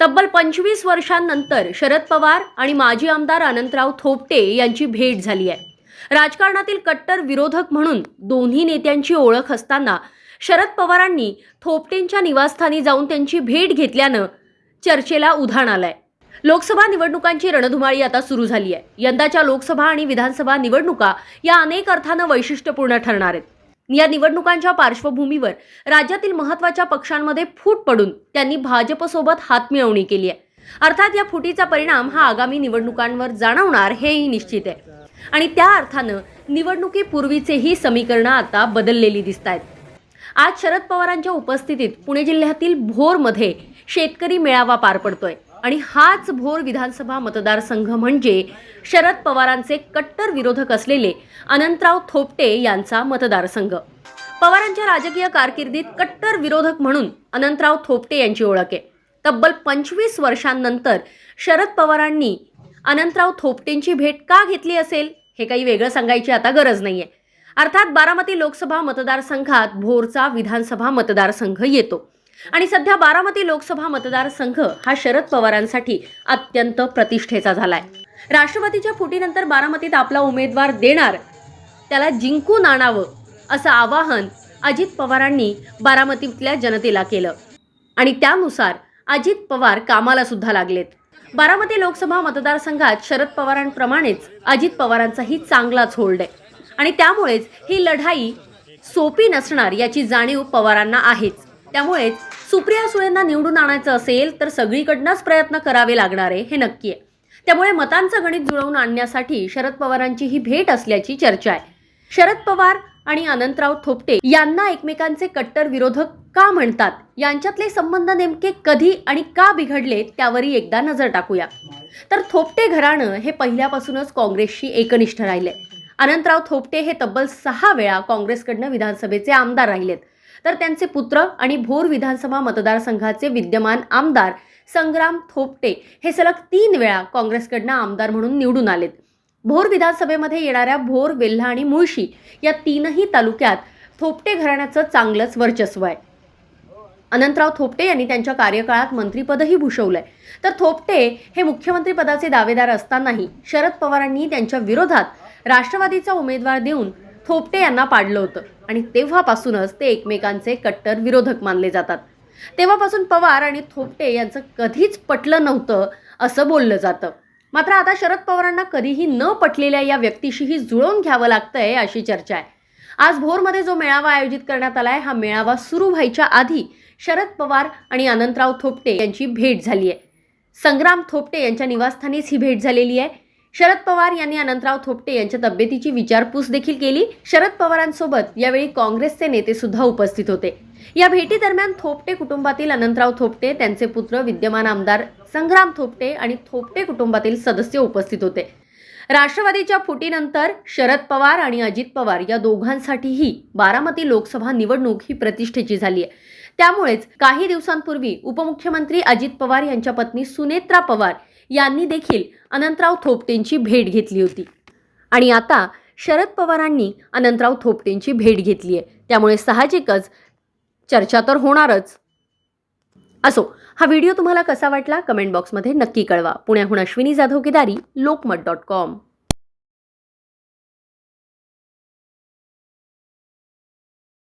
तब्बल पंचवीस वर्षांनंतर शरद पवार आणि माजी आमदार अनंतराव थोपटे यांची भेट झाली आहे. राजकारणातील कट्टर विरोधक म्हणून दोन्ही नेत्यांची ओळख असताना शरद पवारांनी थोपटेंच्या निवासस्थानी जाऊन त्यांची भेट घेतल्यानं चर्चेला उधाण आलंय. लोकसभा निवडणुकांची रणधुमाळी आता सुरू झाली आहे. यंदाच्या लोकसभा आणि विधानसभा निवडणुका या अनेक अर्थानं वैशिष्ट्यपूर्ण ठरणार आहेत. या निवडणुकांच्या पार्श्वभूमीवर राज्यातील महत्त्वाच्या पक्षांमध्ये फूट पडून त्यांनी भाजपसोबत हातमिळवणी केली आहे. अर्थात या फुटीचा परिणाम हा आगामी निवडणुकांवर जाणवणार हेही निश्चित आहे. आणि त्या अर्थानं निवडणुकीपूर्वीचेही समीकरणं आता बदललेली दिसत आहेत आज शरद पवारांच्या उपस्थितीत पुणे जिल्ह्यातील भोरमध्ये शेतकरी मेळावा पार पडतोय. आणि हाच भोर विधानसभा मतदारसंघ म्हणजे शरद पवारांचे कट्टर विरोधक असलेले अनंतराव थोपटे यांचा मतदारसंघ. पवारांच्या राजकीय कारकिर्दीत कट्टर विरोधक म्हणून अनंतराव थोपटे यांची ओळख आहे. तब्बल पंचवीस वर्षांनंतर शरद पवारांनी अनंतराव थोपटेंची भेट का घेतली असेल हे काही वेगळं सांगायची आता गरज नाहीये. अर्थात बारामती लोकसभा मतदारसंघात भोरचा विधानसभा मतदारसंघ येतो. आणि सध्या बारामती लोकसभा मतदारसंघ हा शरद पवारांसाठी अत्यंत प्रतिष्ठेचा झालाय. राष्ट्रवादीच्या फुटीनंतर बारामतीत आपला उमेदवार देणार त्याला जिंकून आणावं असं आवाहन अजित पवारांनी बारामतीतल्या जनतेला केलं. आणि त्यानुसार अजित पवार कामाला सुद्धा लागलेत. बारामती लोकसभा मतदारसंघात शरद पवारांप्रमाणेच अजित पवारांचाही चांगलाच होल्ड आहे. आणि त्यामुळेच ही लढाई सोपी नसणार याची जाणीव पवारांना आहेच. त्यामुळेच सुप्रिया सुळेंना निवडून आणायचं असेल तर सगळीकडनंच प्रयत्न करावे लागणार आहे हे नक्की आहे. त्यामुळे मतांचं गणित जुळवून आणण्यासाठी शरद पवारांची ही भेट असल्याची चर्चा आहे. शरद पवार आणि अनंतराव थोपटे यांना एकमेकांचे कट्टर विरोधक का म्हणतात? यांच्यातले संबंध नेमके कधी आणि का बिघडले त्यावरही एकदा नजर टाकूया. तर थोपटे घराणं हे पहिल्यापासूनच काँग्रेसशी एकनिष्ठ राहिले. अनंतराव थोपटे हे तब्बल सहा वेळा काँग्रेसकडनं विधानसभेचे आमदार राहिलेत. तर त्यांचे पुत्र आणि भोर विधानसभा मतदारसंघाचे विद्यमान आमदार संग्राम थोपटे हे सलग तीन वेळा काँग्रेसकडनं आमदार म्हणून निवडून आलेत. भोर विधानसभेमध्ये येणाऱ्या भोर वेल्हा आणि मुळशी या तीनही तालुक्यात थोपटे घराण्याचं चांगलंच वर्चस्व आहे. अनंतराव थोपटे यांनी त्यांच्या कार्यकाळात मंत्रीपदही भूषवलंय. तर थोपटे हे मुख्यमंत्रीपदाचे दावेदार असतानाही शरद पवारांनी त्यांच्या विरोधात राष्ट्रवादीचा उमेदवार देऊन थोपटे यांना पाडलं होतं. आणि तेव्हापासूनच ते एकमेकांचे कट्टर विरोधक मानले जातात. तेव्हापासून पवार आणि थोपटे यांचं कधीच पटलं नव्हतं असं बोललं जातं. मात्र आता शरद पवारांना कधीही न पटलेल्या या व्यक्तीशीही जुळवून घ्यावं लागतंय अशी चर्चा आहे. आज भोरमध्ये जो मेळावा आयोजित करण्यात आलाय हा मेळावा सुरू व्हायच्या आधी शरद पवार आणि अनंतराव थोपटे यांची भेट झाली आहे संग्राम थोपटे यांच्या निवासस्थानीच ही भेट झालेली आहे. शरद पवार यांनी अनंतराव थोपटे यांच्या तब्येतीची विचारपूस देखील केली. शरद पवारांसोबत यावेळी काँग्रेसचे नेते सुद्धा उपस्थित होते. या भेटीदरम्यान थोपटे कुटुंबातील अनंतराव थोपटे त्यांचे पुत्र विद्यमान आमदार संग्राम थोपटे आणि थोपटे कुटुंबातील सदस्य उपस्थित होते. राष्ट्रवादीच्या फुटीनंतर शरद पवार आणि अजित पवार या दोघांसाठीही बारामती लोकसभा निवडणूक ही प्रतिष्ठेची झाली आहे. त्यामुळेच काही दिवसांपूर्वी उपमुख्यमंत्री अजित पवार यांच्या पत्नी सुनेत्रा पवार यांनी देखील अनंतराव थोपटेंची भेट घेतली होती. आणि आता शरद पवारांनी अनंतराव थोपटेंची भेट घेतली आहे त्यामुळे साहजिकच चर्चा तर होणारच. असो हा व्हिडिओ तुम्हाला कसा वाटला? कमेंट बॉक्समध्ये नक्की कळवा. पुण्याहून अश्विनी जाधव केदारी लोकमत डॉट कॉम.